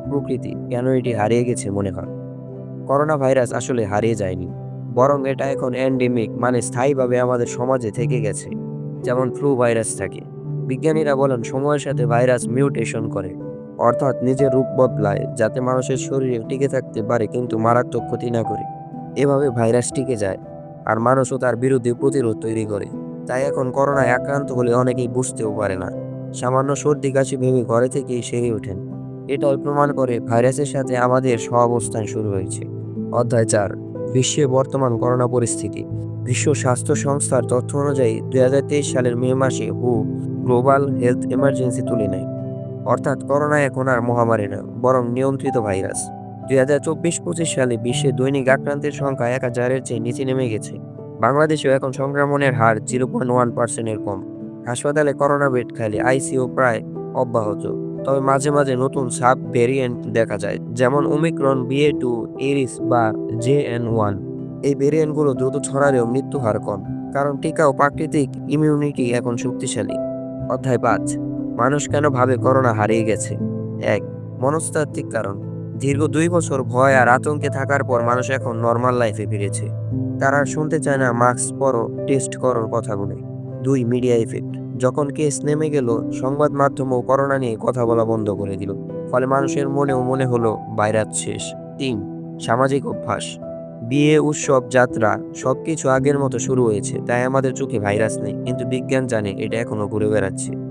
প্রকৃতি কেন এটি হারিয়ে গেছে মনে হয়? করোনা ভাইরাস আসলে হারিয়ে যায়নি, বরং এটা এখন এন্ডেমিক মানে স্থায়ীভাবে আমাদের সমাজে থেকে গেছে। যেমন ফ্লু ভাইরাস থাকে। বিজ্ঞানীরা বলেন, সময়ের সাথে ভাইরাস মিউটেশন করে, অর্থাৎ নিজের রূপ বদলায়, যাতে মানুষের শরীরে টিকে থাকতে পারে, কিন্তু মারাত্মক ক্ষতি না করে। এভাবে ভাইরাস টিকে যায়, আর মানুষও তার বিরুদ্ধে প্রতিরোধ তৈরি করে। তাই এখন করোনায় আক্রান্ত হলে অনেকেই বুঝতেও পারে না। সামান্য সর্দি কাশি ভেবে ঘরে থেকেই সেরে ওঠেন। এটাও প্রমাণ করে ভাইরাসের সাথে আমাদের সহাবস্থান শুরু হয়েছে। অধ্যায় চার, বিশ্বে বর্তমান করোনা পরিস্থিতি। বিশ্ব স্বাস্থ্য সংস্থার তথ্য অনুযায়ী দু হাজার তেইশ সালের মে মাসে হু গ্লোবাল হেলথ এমার্জেন্সি তুলে নেয়। অর্থাৎ করোনা এখন আর মহামারী নয় বরং নিয়ন্ত্রিত ভাইরাস। দুই হাজার চব্বিশ পঁচিশ সালে বিশ্বে দৈনিক আক্রান্তের সংখ্যা এক হাজারের চেয়ে নিচে নেমে গেছে। বাংলাদেশেও এখন সংক্রমণের হার জিরো পয়েন্ট ওয়ান পার্সেন্টের কম। হাসপাতালে করোনা বেড খালি আইসিইউ প্রায় অব্যাহত। তবে মাঝে মাঝে নতুন সাব ভেরিয়েন্ট দেখা যায়, যেমন ওমিক্রন বিএ টু, এরিস বা জে এন ওয়ান। এই ভেরিয়েন্টগুলো দ্রুত ছড়ালেও মৃত্যু হার কম, কারণ টিকা ও প্রাকৃতিক ইমিউনিটি এখন শক্তিশালী। অধ্যায় পাঁচ, মানুষ কেন ভাবে করোনা হারিয়ে গেছে? এক, মনস্তাত্ত্বিক কারণ। দীর্ঘ দুই বছর ভয় আর আতঙ্কে থাকার পর মানুষ এখন নর্মাল লাইফে ফিরেছে। তারা শুনতে চায় না, মাস্ক পরো টেস্ট করোর কথাগুলো দুই মিডিয়া ইফেক্ট যখন কেস নেমে গেল, সংবাদ মাধ্যমও করোনা নিয়ে কথা বলা বন্ধ করে দিল। ফলে মানুষের মনেও মনে হলো ভাইরাস শেষ। তিন, সামাজিক অভ্যাস। বিয়ে, উৎসব, যাত্রা সব কিছু আগের মতো শুরু হয়েছে, তাই আমাদের চোখে ভাইরাস নেই। কিন্তু বিজ্ঞান জানে এটা এখনও ঘুরে বেড়াচ্ছে।